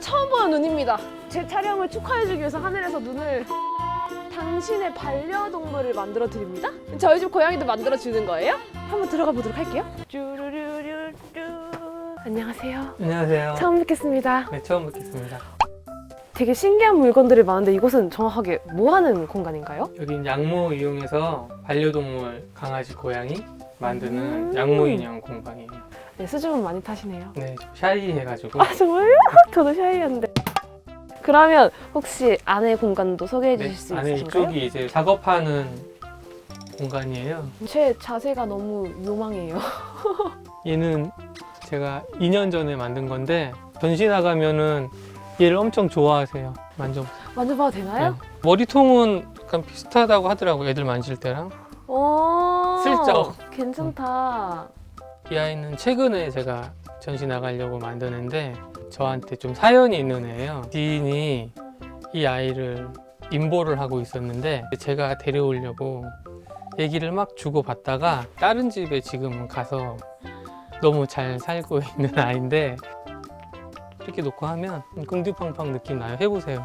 정말 처음 보는 눈입니다. 제 촬영을 축하해주기 위해서 하늘에서 눈을 당신의 반려동물을 만들어 드립니다. 저희 집 고양이도 만들어 주는 거예요? 한번 들어가 보도록 할게요. 쭈루루루루. 안녕하세요. 안녕하세요. 처음 뵙겠습니다. 네, 처음 뵙겠습니다. 되게 신기한 물건들이 많은데 이곳은 정확하게 뭐 하는 공간인가요? 여기 양모 이용해서 반려동물 강아지, 고양이 만드는 음. 양모 인형 공방이에요. 네, 수줍음 많이 타시네요. 네, 좀 샤이해가지고 아 정말요? 저도 샤이한데. 그러면 혹시 안의 공간도 소개해 주실 네, 수 안에 있으신가요? 이쪽이 이제 작업하는 공간이에요. 제 자세가 너무 요망해요. 얘는 제가 2년 전에 만든 건데 전시 나가면은 얘를 엄청 좋아하세요. 만져. 만져봐도 되나요? 네. 머리통은 약간 비슷하다고 하더라고 요 애들 만질 때랑. 오, 슬쩍. 괜찮다. 이 아이는 최근에 제가 전시 나가려고 만드는데 저한테 좀 사연이 있는 애예요. 지인이 이 아이를 임보를 하고 있었는데 제가 데려오려고 얘기를 막 주고 받다가 다른 집에 지금 가서 너무 잘 살고 있는 아이인데 이렇게 놓고 하면 끙디팡팡 느낌 나요. 해보세요.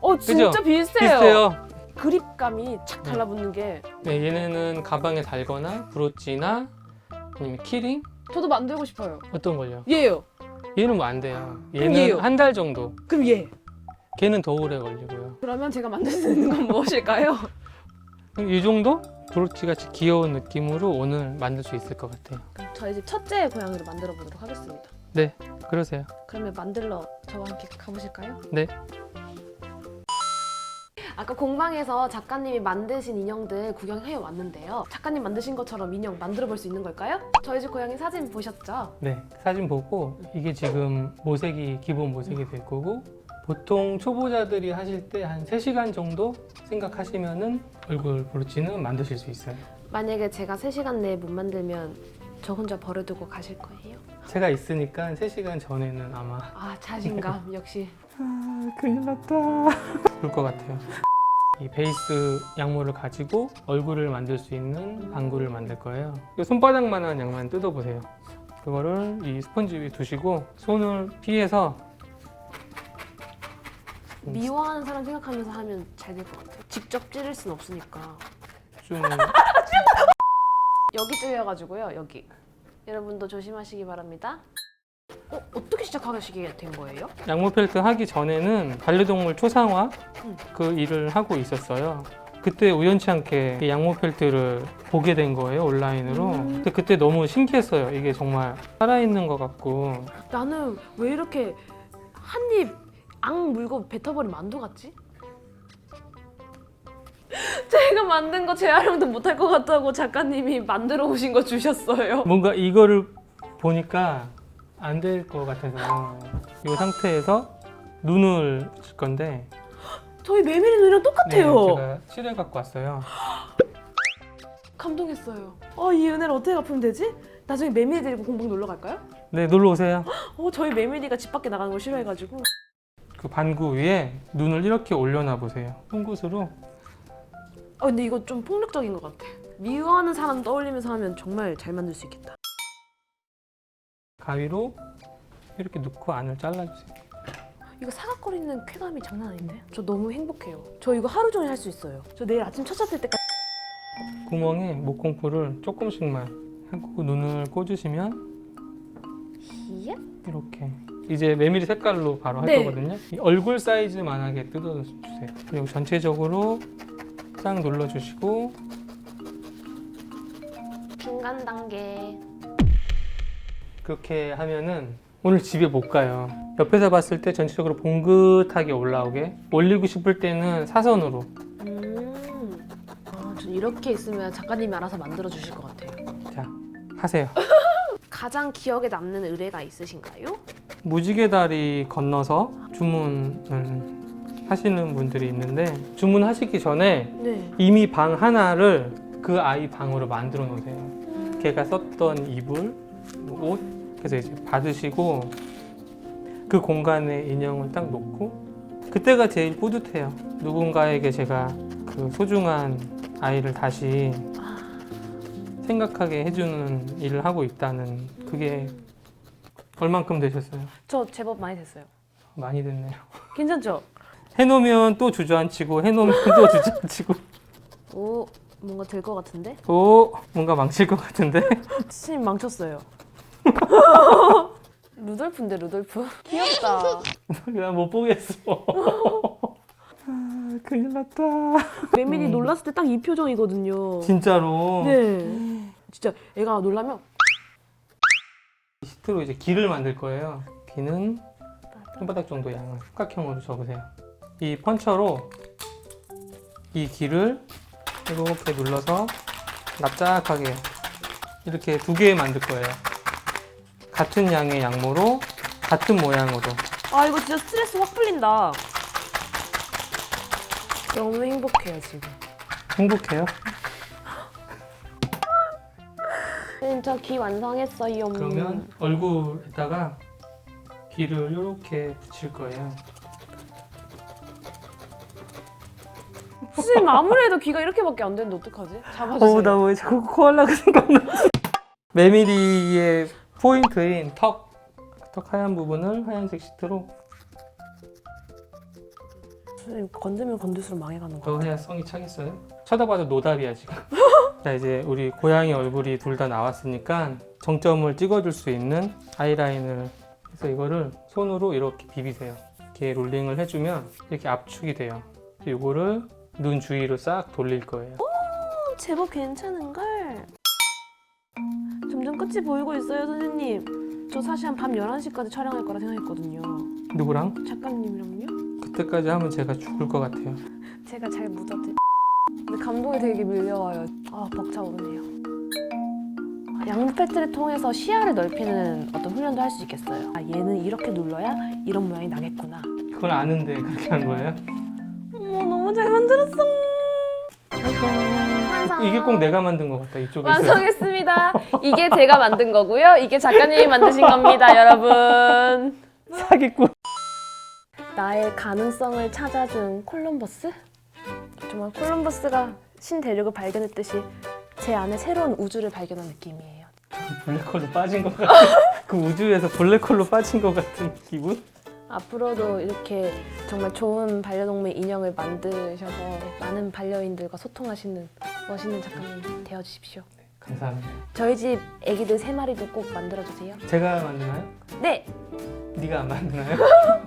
어, 진짜 그죠? 비슷해요. 비슷해요. 그립감이 착 달라붙는 게 네, 얘네는 가방에 달거나 브로치나 아니면 키링 저도 만들고 싶어요. 어떤 걸요? 얘요. 얘는 뭐 안 돼요. 얘는 한달 정도. 그럼 얘. 걔는 더 오래 걸리고요. 그러면 제가 만들 수 있는 건 무엇일까요? 이 정도 브로치 같이 귀여운 느낌으로 오늘 만들 수 있을 것 같아요. 그럼 저희 집 첫째 고양이를 만들어 보도록 하겠습니다. 그러세요. 그러면 만들러 저와 함께 가보실까요? 네. 아까 공방에서 작가님이 만드신 인형들 구경해 왔는데요. 작가님 만드신 것처럼 인형 만들어 볼 수 있는 걸까요? 저희 집 고양이 사진 보셨죠? 네, 사진 보고 이게 지금 모색이 기본 모색이 될 거고 보통 초보자들이 하실 때 한 3시간 정도 생각하시면은 얼굴 브로치는 만드실 수 있어요. 만약에 제가 3시간 내에 못 만들면 저 혼자 버려두고 가실 거예요? 제가 있으니까 3시간 전에는 아마 아 자신감 역시 아, 큰일 났다. 그럴 것 같아요. 이 베이스 양모를 가지고 얼굴을 만들 수 있는 방구를 만들 거예요. 이 손바닥만한 양만 뜯어보세요. 그거를 이 스펀지 위에 두시고 손을 피해서 미워하는 사람 생각하면서 하면 잘 될 것 같아요. 직접 찌를 순 없으니까 좀 여기 찔려가지고요 여기 여러분도 조심하시기 바랍니다. 어, 어떻게 시작하시게 된 거예요? 양모 펠트 하기 전에는 반려동물 초상화 음. 그 일을 하고 있었어요. 그때 우연치 않게 이 양모 펠트를 보게 된 거예요 온라인으로. 음. 근데 그때 너무 신기했어요. 이게 정말 살아있는 것 같고 나는 왜 이렇게 한 입 앙 물고 뱉어버린 만두 같지? 제가 만든 거 재활용도 못할 것 같다고 작가님이 만들어 오신 거 주셨어요. 뭔가 이거를 보니까 안 될 것 같아서 이 상태에서 눈을 붙일 건데 저희 메밀이 눈이랑 똑같아요. 네, 제가 칠해 갖고 왔어요. 감동했어요. 어, 이 은혜를 어떻게 갚으면 되지? 나중에 메밀이 데리고 공방 놀러 갈까요? 네 놀러 오세요. 어, 저희 메밀이가 집 밖에 나가는 걸 싫어해가지고. 그 반구 위에 눈을 이렇게 올려놔 보세요. 송곳으로 아, 근데 이거 좀 폭력적인 것 같아. 미워하는 사람 떠올리면서 하면 정말 잘 만들 수 있겠다. 가위로 이렇게 넣고 안을 잘라주세요. 이거 사각거리는 쾌감이 장난 아닌데? 저 너무 행복해요. 저 이거 하루 종일 할 수 있어요. 저 내일 아침 첫차 뜰 때까지. 구멍에 목공풀을 조금씩만 하고 눈을 꽂으시면 예? 이렇게 이제 메밀이 색깔로 바로 할 네. 거거든요. 이 얼굴 사이즈만하게 뜯어주세요. 그리고 전체적으로 싹 눌러주시고 중간 단계. 그렇게 하면은 오늘 집에 못 가요. 옆에서 봤을 때 전체적으로 봉긋하게 올라오게 올리고 싶을 때는 사선으로 음. 아, 전 이렇게 있으면 작가님이 알아서 만들어 주실 것 같아요. 자 하세요. 가장 기억에 남는 의뢰가 있으신가요? 무지개 다리 건너서 주문을 하시는 분들이 있는데 주문하시기 전에 네. 이미 방 하나를 그 아이 방으로 만들어 놓으세요. 걔가 썼던 이불, 뭐 옷, 그래서 이제 받으시고 그 공간에 인형을 딱 놓고 그때가 제일 뿌듯해요. 누군가에게 제가 그 소중한 아이를 다시 생각하게 해주는 일을 하고 있다는 그게 얼만큼 되셨어요? 저 제법 많이 됐어요. 많이 됐네요. 괜찮죠? 해놓으면 또 주저앉히고 해놓으면 또 주저앉히고 오 뭔가 될 것 같은데? 오 뭔가 망칠 것 같은데 스님 망쳤어요. 루돌프인데 루돌프. 귀엽다. 난 못 보겠어. 아, 큰일 났다. 메밀이 음. 놀랐을 때 딱 이 표정이거든요. 진짜로 네. 진짜 애가 놀라면 시트로 이제 길을 만들 거예요. 길은 손바닥 정도 양을 삼각형으로 접으세요. 이 펀처로 이 길을 이렇게 눌러서 납작하게 이렇게 두 개 만들 거예요. 같은 양의 양모로 같은 모양으로 아 이거 진짜 스트레스 확 풀린다. 너무 행복해요 지금. 행복해요. 선생님 저 귀 완성했어요. 그러면 얼굴에다가 귀를 이렇게 붙일 거예요. 선생님 아무래도 귀가 이렇게밖에 안 되는데 어떡하지? 잡아주세요. 어, 나왜 자꾸 코알라가 생각나지? 메밀이의 포인트인 턱, 턱 하얀 부분을 하얀색 시트로 선생님 건들면 건들수록 망해가는 거. 더 해야 성이 차겠어요? 쳐다봐도 노답이야 지금. 자 이제 우리 고양이 얼굴이 둘 다 나왔으니까 정점을 찍어줄 수 있는 아이라인을 해서 이거를 손으로 이렇게 비비세요. 이렇게 롤링을 해주면 이렇게 압축이 돼요. 이거를 눈 주위로 싹 돌릴 거예요. 제법 괜찮은 걸. 점점 끝이 보이고 있어요 선생님. 저 사실 한 밤 11시까지 촬영할 거라 생각했거든요. 누구랑? 작가님이랑요? 그때까지 하면 제가 죽을 것 같아요. 제가 잘 묻어드. 근데 감동이 되게 밀려와요. 아 벅차오르네요. 양무 팩트를 통해서 시야를 넓히는 어떤 훈련도 할 수 있겠어요. 아 얘는 이렇게 눌러야 이런 모양이 나겠구나. 그걸 아는데 그렇게 한 거예요? 너무 잘 만들었어. 완성. 이게 꼭 내가 만든 것 같다 이쪽에서. 완성했습니다. 이게 제가 만든 거고요. 이게 작가님이 만드신 겁니다, 여러분. 사기꾼. 나의 가능성을 찾아준 콜럼버스? 정말 콜럼버스가 신대륙을 발견했듯이 제 안에 새로운 우주를 발견한 느낌이에요. 블랙홀로 빠진 것 같은. 그 우주에서 블랙홀로 빠진 것 같은 기분? 앞으로도 이렇게 정말 좋은 반려동물 인형을 만드셔서 많은 반려인들과 소통하시는 멋있는 작가님 되어 주십시오. 감사합니다. 저희 집 애기들 세 마리도 꼭 만들어 주세요. 제가 만드나요? 네! 네가 안 만드나요?